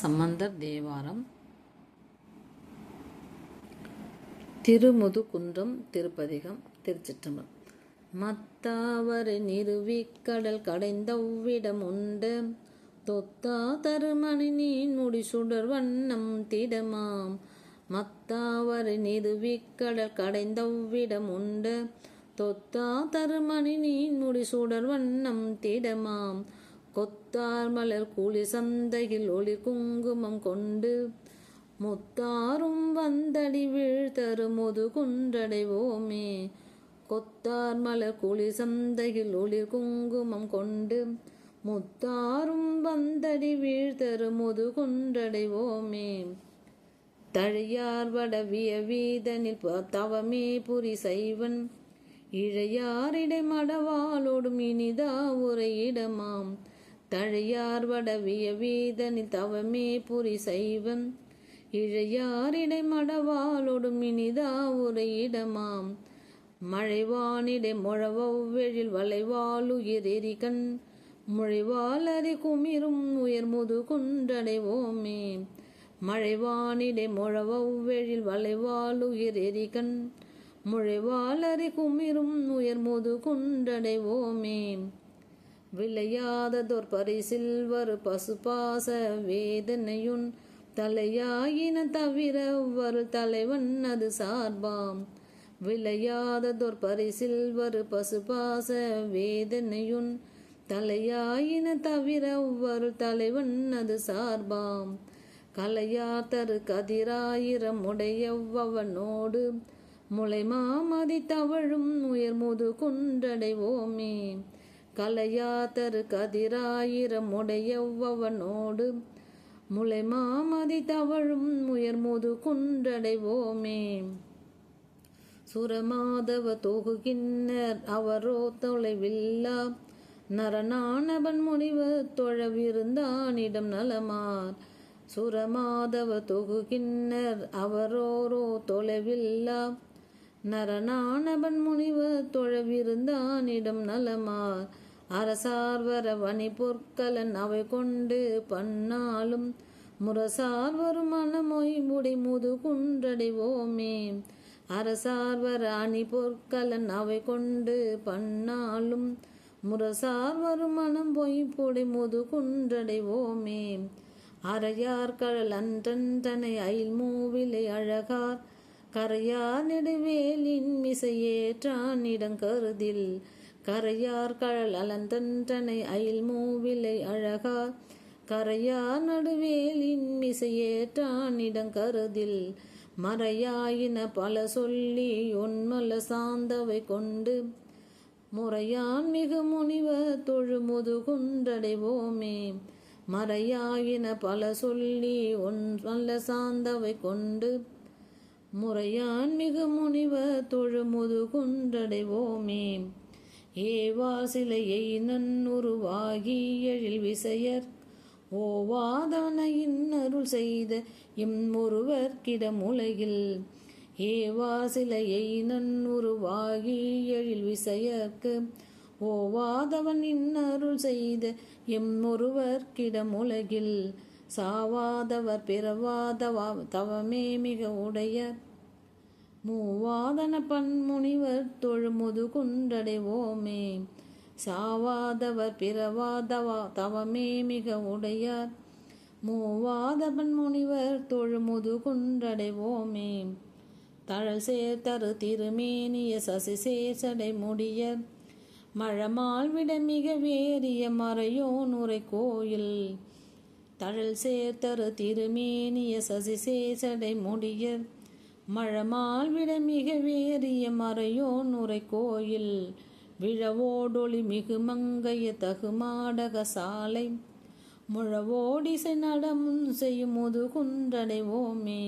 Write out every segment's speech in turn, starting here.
சம்பந்தர் தேவாரம். திருமுதுகுன்றம் திருப்பதிகம் திருச்சிற்றம்பலம். மத்தாவர் நிறுவிக்கடல் கடைந்த உவ்விடம் உண்டு. தொத்தா தருமணி நீன் முடி சுடர் வண்ணம் திடமாம். மத்தாவர் நிறுவிக்கடல் கடைந்த கடைந்தவ்விடம் உண்டு. தொத்தா தருமணி நீன் முடி சுடர் வண்ணம் திடமாம். கொத்தார் மலர் கூலி சந்தையில் ஒளிர் குங்குமம் கொண்டு முத்தாரும் வந்தடி வீழ்த்தரு முது குன்றடைவோமே கொத்தார் மலர் குளி சந்தையில் ஒளிர் குங்குமம் கொண்டு முத்தாரும் வந்தடி வீழ்த்தரு முது குன்றடைவோமே தழையார் வடவிய வீதனில் தவமே புரி செய்வன் இழையாரிடை மடவாளோடும் இனிதா உரையிடமாம் தழையார் வடவிய வீதனில் தவமே புரி சைவன் இழையாரிடை மடவாளோடும் இனிதா உரையிடமாம் மழைவானிடை முழவெழில் வளைவாளுயிர் எரிகண் முழைவாலறி குமிரும் உயர் முது குன்றடைவோமே. மழைவானிடை முழவெழில் வளைவாளுயிர் எரிகண் முழைவாலறி குமிரும் உயர் முது குன்றடைவோமே. விளையாததோர் பரிசில் வரு பசுபாச வேதனையுன் தலையாயின தவிர ஒரு தலைவன் அது சார்பாம். விளையாததோர் பரிசில் வரு பசுபாச வேதனையுன் தலையாயின தவிர ஒவ்வொரு தலைவன் அது சார்பாம். கலையாத்தரு தரு கதிராயிரம் உடையவனோடு முளைமாமதி தவழும் உயர் முது குன்றடைவோமே கலையாதரு கதிராயிரம் உடையவனோடு முளை மாமதி தவழும் உயர் குன்றடைவோமே. சுரமாதவ தொகுகின்னர் அவரோ தொலைவில்லா நரநாணவன் முனிவு தொழவிருந்தானிடம் நலமார். சுரமாதவ தொகுகின்னர் அவரோரோ தொலைவில்லா நரநாணவன் முனிவு தொழவிருந்தானிடம் நலமார். அரசார்வர வனி பொற்கலன் அவை கொண்டு பன்னாலும் முரசார் வரும் மனமொய் முடி முது குன்றடைவோமே அரசார்வர அணி பொற்கலன் அவை கொண்டு பன்னாலும் முரசார்வரும் மனம் பொய் பொடி முது குன்றடைவோமே அறையார் கழல் அன்றன் அயில் மூவிலை அழகார். கரையார் நெடுவேலின் மிசையேற்றான் இடங்கருதில் கரையார் கழல் அலந்தன்றனை அயில் மூவிலை அழகார் கரையார் நடுவேலின் மிசையேற்றான் இடங்கருதில். மறையாயின பல சொல்லி ஒன்மல சாந்தவை கொண்டு. முறையான் மிகு முனிவ தொழுமுது குன்றடைவோமே மறையாயின பல சொல்லி ஒன் சார்ந்தவை சாந்தவை கொண்டு. முறையான் மிகு முனிவ தொழுமுது குன்றடைவோமே ஏவார் சிலையை நன்னுருவாகி எழில் விசையர். ஓவாதனையின் அருள் செய்த எம் ஒருவர்க்கிடம் உலகில் ஏவா சிலையை நன்னுருவாகி எழில் விசையர்க்கு. ஓவாதவன் இன்னருள் செய்த எம் ஒருவர்க்கிடம் உலகில் சாவாதவர் பிறவாதவா தவமே மிக உடையர். மூவாதன பன்முனிவர் தொழுமுது குன்றடைவோமே. சாவாதவர் பிறவாதவா தவமே மிக உடையார். மூவாதவன் முனிவர் தொழுமுது குன்றடைவோமே. தழல் சேர்த்தரு திருமேனிய சசி சேசடை முடிய மழமால் விட மிக வேறிய மறையோன் உரை கோயில் தழல் சேர்த்தரு திருமேனிய சசி சேசடை முடியர். மழமால் விட மிக வேறிய மறையோன் உரை கோயில் விழவோடொளி மிகு மங்கைய தகுமாடக சாலை. முழவோடிசை நடமுன் செய்யும் முது குன்றடைவோமே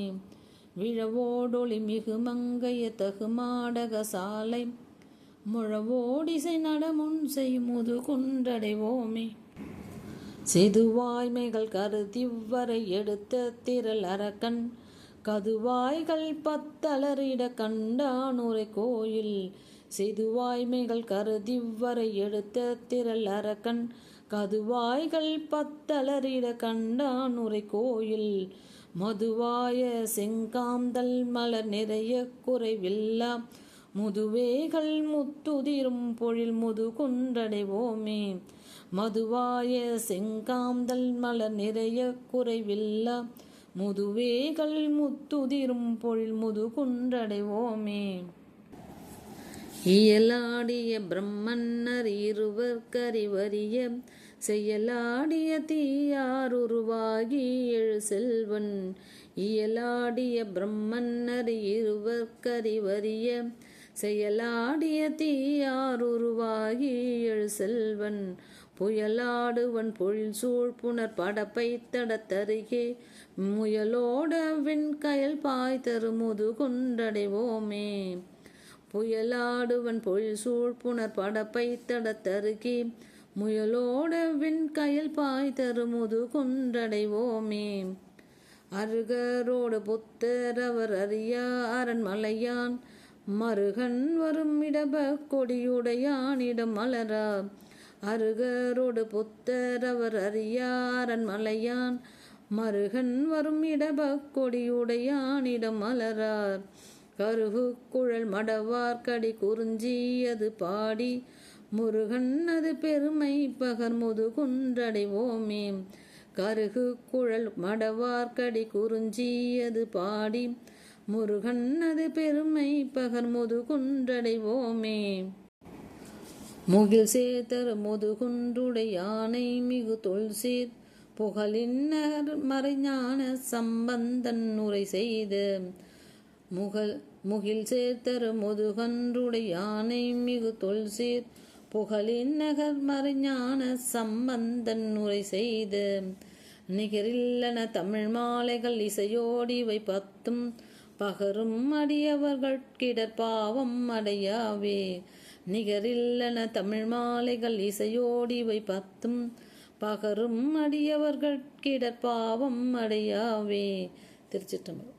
விழவோடொளி மிகு மங்கைய தகுமாடக சாலை. முழவோடிசை நடமுன் செய்யும் முது குன்றடைவோமே சிதுவாய்மைகள் கருதிவ்வரை எடுத்த திரள் அரக்கன் கதுவாய்கள் பத்தலரிட கண்டானூரை கோயில். செதுவாய்மைகள் கருதிவரை எடுத்த திரள் அரக்கன். கதுவாய்கள் பத்தலரிட கண்டான் உரை கோயில். மதுவாய செங்காந்தல் மலர் நிறைய குறைவில்லா. முதுவேகள் முத்துதிரும் பொழில் முது குன்றடைவோமே மதுவாய செங்காந்தல் மலர் நிறைய குறைவில்லா. முதுவேகல் முத்துதிரும் பொழில் முது குன்றடைவோமே. இயலாடிய பிரம்மன்னர் இருவர் கறிவறிய செயலாடிய தீயாருருவாகி எழு செல்வன். இயலாடிய பிரம்மன்னர் இருவர் கறிவறிய செயலாடிய தீயாருருவாகி எழு செல்வன். புயலாடுவன் பொழில் சூழ் புனர் படப்பை தடத்தருகே. முயலோட விண்கயல் பாய் தருமுது குன்றடைவோமே. புயலாடுவன் பொழில் சூழ் புனர் படப்பை தடத்தருகே. முயலோட விண்கயல் பாய் தருமுது குன்றடைவோமே. அருகரோடு புத்தர் அவர் அறியா அரண்மலையான் மருகன் வரும் இடப கொடியுடையானிடம் மலரா. அருகரோடு புத்தரவர் அறியாரன் மலையான் மருகன் வரும் இடபக்கொடியுடையானிடம் மலரார். கருகு குழல் மடவார்கடி குறிஞ்சியது பாடி. முருகன் அது பெருமை பகர்முது குன்றடைவோமே கருகு குழல் மடவார்கடி குறிஞ்சியது பாடி. முருகன் அது பெருமை பகர்முது குன்றடைவோமே முகில் சேதர் முதுகுன்றுடை யானை மிகு தொல் சீர் நகர் மறைஞான சம்பந்தன் உரை செய்த. முகல் முகில் சேர்த்தர் முதுகன்றுடை யானை மிகு தொல் சீர் புகழின் நகர் மறைஞான சம்பந்தன் உரை செய்த. நிகரில்லன தமிழ் மாலைகள் இசையோடிவை பத்தும். பகரும் அடியவர்கள் கிடற்பாவம் அடையாவே. நிகரில்லன தமிழ் மாலைகள் இசையோடிவை பத்தும். பகரும் அடியவர்கள் கிடற்பாவம் அடையாவே. திருச்சிற்றம்பலம்.